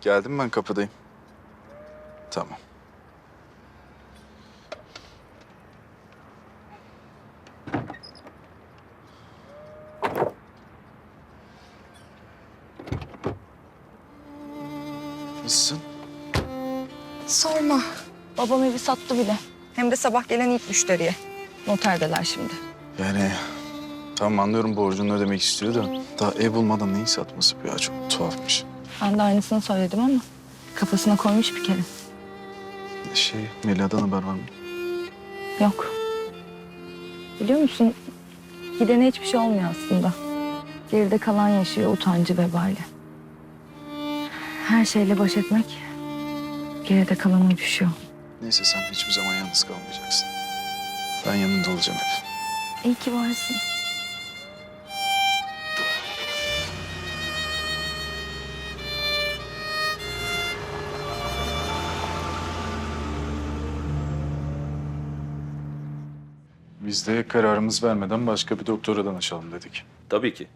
Geldim ben kapıdayım. Tamam. Nasılsın? Sorma. Babam evi sattı bile. Hem de sabah gelen ilk müşteriye. Noterdeler şimdi. Yani tamam anlıyorum borcunu ödemek istiyor da daha ev bulmadan neyi satması bu ya çok tuhafmış. Ben de aynısını söyledim ama kafasına koymuş bir kere. Şey Melia'dan haber var mı? Yok. Biliyor musun? Gidene hiçbir şey olmuyor aslında. Geride kalan yaşıyor utancı vebali. Her şeyle baş etmek geride kalana düşüyor. Neyse sen hiçbir zaman yalnız kalmayacaksın. Ben yanında olacağım hep. İyi ki varsın. Biz de kararımız vermeden başka bir doktora danışalım dedik. Tabii ki.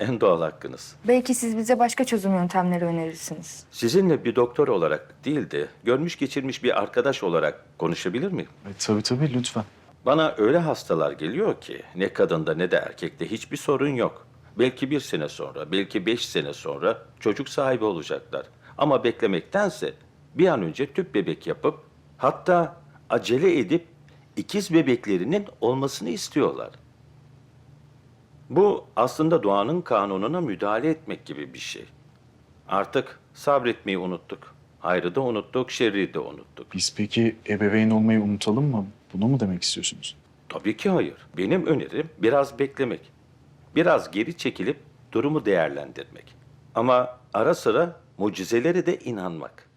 En doğal hakkınız. Belki siz bize başka çözüm yöntemleri önerirsiniz. Sizinle bir doktor olarak değil de görmüş geçirmiş bir arkadaş olarak konuşabilir miyim? E, tabii tabii lütfen. Bana öyle hastalar geliyor ki ne kadında ne de erkekte hiçbir sorun yok. Belki bir sene sonra, belki beş sene sonra çocuk sahibi olacaklar. Ama beklemektense bir an önce tüp bebek yapıp hatta acele edip ikiz bebeklerinin olmasını istiyorlar. Bu aslında doğanın kanununa müdahale etmek gibi bir şey. Artık sabretmeyi unuttuk. Hayrı da unuttuk, şerri de unuttuk. Biz peki ebeveyn olmayı unutalım mı? Bunu mu demek istiyorsunuz? Tabii ki hayır. Benim önerim biraz beklemek. Biraz geri çekilip durumu değerlendirmek. Ama ara sıra mucizelere de inanmak.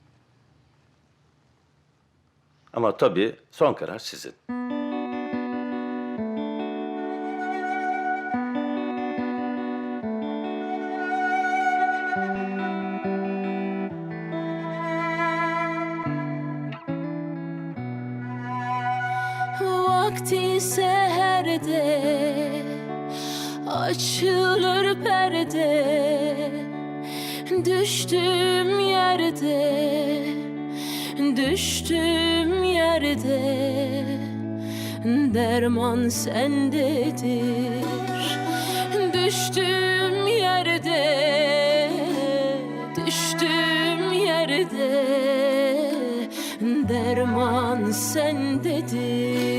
Ama tabii son karar sizin. Vakti seherde açılır perde Düştüğüm yerde düştüğüm yerde. Derman sendedir. Düştüğüm yerde. Düştüğüm yerde. Derman sendedir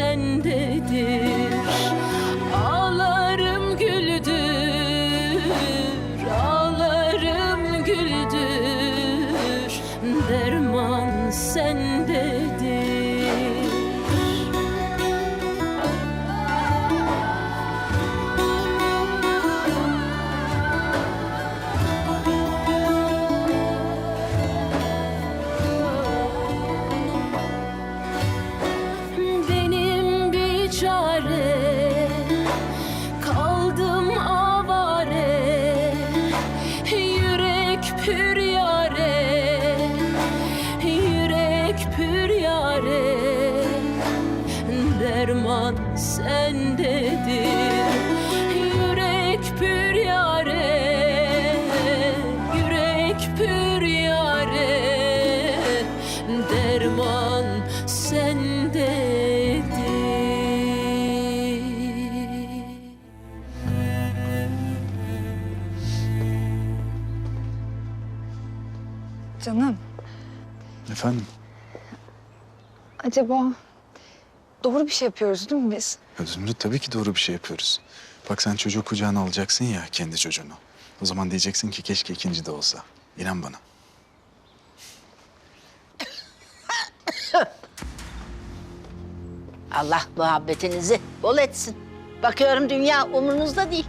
sendedir pür yare yürek pür yare. Derman sendedir Canım, Efendim? acaba doğru bir şey yapıyoruz değil mi biz? Ya Zümrüt tabii ki doğru bir şey yapıyoruz. Bak sen çocuğu kucağına alacaksın ya kendi çocuğunu. O zaman diyeceksin ki keşke ikinci de olsa. İnan bana. Allah muhabbetinizi bol etsin. Bakıyorum dünya umurunuzda değil.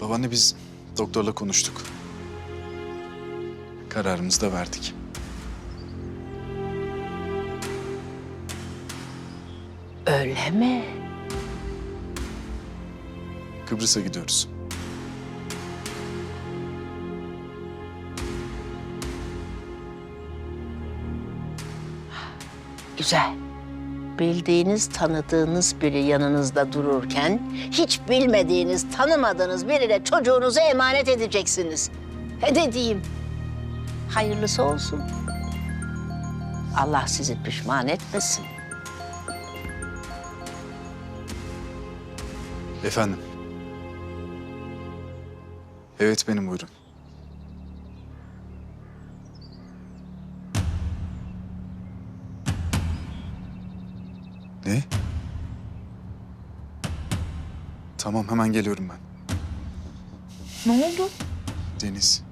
Babaanne biz doktorla konuştuk. Kararımızı da verdik. Öyle mi? Kıbrıs'a gidiyoruz. Güzel. Bildiğiniz, tanıdığınız biri yanınızda dururken hiç bilmediğiniz, tanımadığınız birine çocuğunuzu emanet edeceksiniz. He dediğim. Hayırlısı olsun. Allah sizi pişman etmesin. Efendim. Evet benim buyurun. Ne? Tamam hemen geliyorum ben. Ne oldu? Deniz.